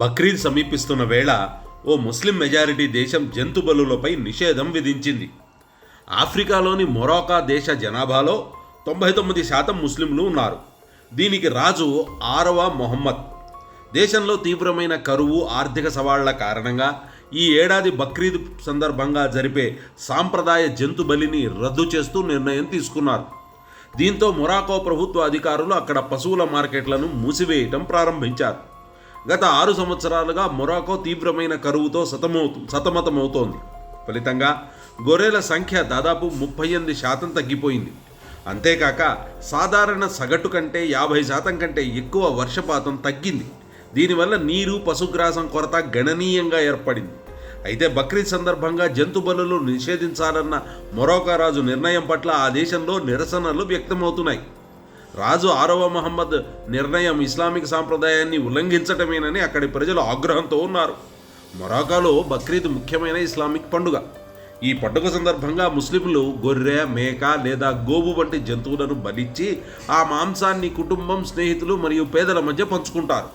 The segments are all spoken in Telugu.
బక్రీద్ సమీపిస్తున్న వేళ ఓ ముస్లిం మెజారిటీ దేశం జంతు బలులపై నిషేధం విధించింది. ఆఫ్రికాలోని మొరాకా దేశ జనాభాలో తొంభై తొమ్మిది శాతం ముస్లింలు ఉన్నారు. దీనికి రాజు ఆరవ మొహమ్మద్. దేశంలో తీవ్రమైన కరువు ఆర్థిక సవాళ్ళ కారణంగా ఈ ఏడాది బక్రీద్ సందర్భంగా జరిపే సాంప్రదాయ జంతు బలిని రద్దు చేస్తూ నిర్ణయం తీసుకున్నారు. దీంతో మొరాకో ప్రభుత్వ అధికారులు అక్కడ పశువుల మార్కెట్లను మూసివేయటం ప్రారంభించారు. గత ఆరు సంవత్సరాలుగా మొరాకో తీవ్రమైన కరువుతో సతమవుతు సతమతమవుతోంది. ఫలితంగా గొర్రెల సంఖ్య దాదాపు ముప్పై ఎనిమిది శాతం తగ్గిపోయింది. అంతేకాక సాధారణ సగటు కంటే యాభై శాతం కంటే ఎక్కువ వర్షపాతం తగ్గింది. దీనివల్ల నీరు పశుగ్రాసం కొరత గణనీయంగా ఏర్పడింది. అయితే బక్రీద్ సందర్భంగా జంతు బలులు నిషేధించాలన్న మొరోకా రాజు నిర్ణయం పట్ల ఆ దేశంలో నిరసనలు వ్యక్తమవుతున్నాయి. రాజు ఆరవ మహమ్మద్ నిర్ణయం ఇస్లామిక్ సాంప్రదాయాన్ని ఉల్లంఘించటమేనని అక్కడి ప్రజలు ఆగ్రహంతో ఉన్నారు. మొరాకాలో బక్రీద్ ముఖ్యమైన ఇస్లామిక్ పండుగ. ఈ పండుగ సందర్భంగా ముస్లింలు గొర్రె మేక లేదా గోవు వంటి జంతువులను బలిచ్చి ఆ మాంసాన్ని కుటుంబం స్నేహితులు మరియు పేదల మధ్య పంచుకుంటారు.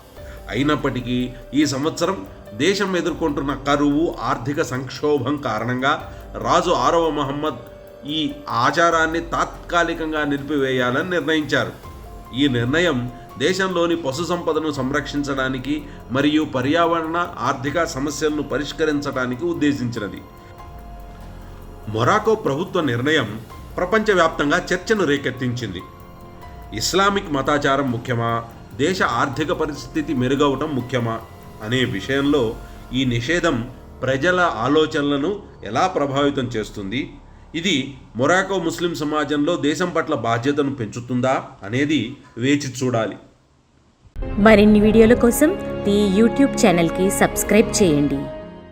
అయినప్పటికీ ఈ సంవత్సరం దేశం ఎదుర్కొంటున్న కరువు ఆర్థిక సంక్షోభం కారణంగా రాజు ఆరవ మహమ్మద్ ఈ ఆచారాన్ని తాత్కాలికంగా నిలిపివేయాలని నిర్ణయించారు. ఈ నిర్ణయం దేశంలోని పశు సంపదను సంరక్షించడానికి మరియు పర్యావరణ ఆర్థిక సమస్యలను పరిష్కరించడానికి ఉద్దేశించినది. మొరాకో ప్రభుత్వ నిర్ణయం ప్రపంచవ్యాప్తంగా చర్చను రేకెత్తించింది. ఇస్లామిక్ మతాచారం ముఖ్యమా? దేశ ఆర్థిక పరిస్థితి మెరుగవటం ముఖ్యమా? అనే విషయంలో ఈ నిషేధం ప్రజల ఆలోచనలను ఎలా ప్రభావితం చేస్తుంది? ఇది మొరాకో ముస్లిం సమాజంలో దేశం పట్ల బాధ్యతను పెంచుతుందా అనేది వేచి చూడాలి. మరిన్ని వీడియోల కోసం ఈ యూట్యూబ్ ఛానల్కి సబ్స్క్రైబ్ చేయండి.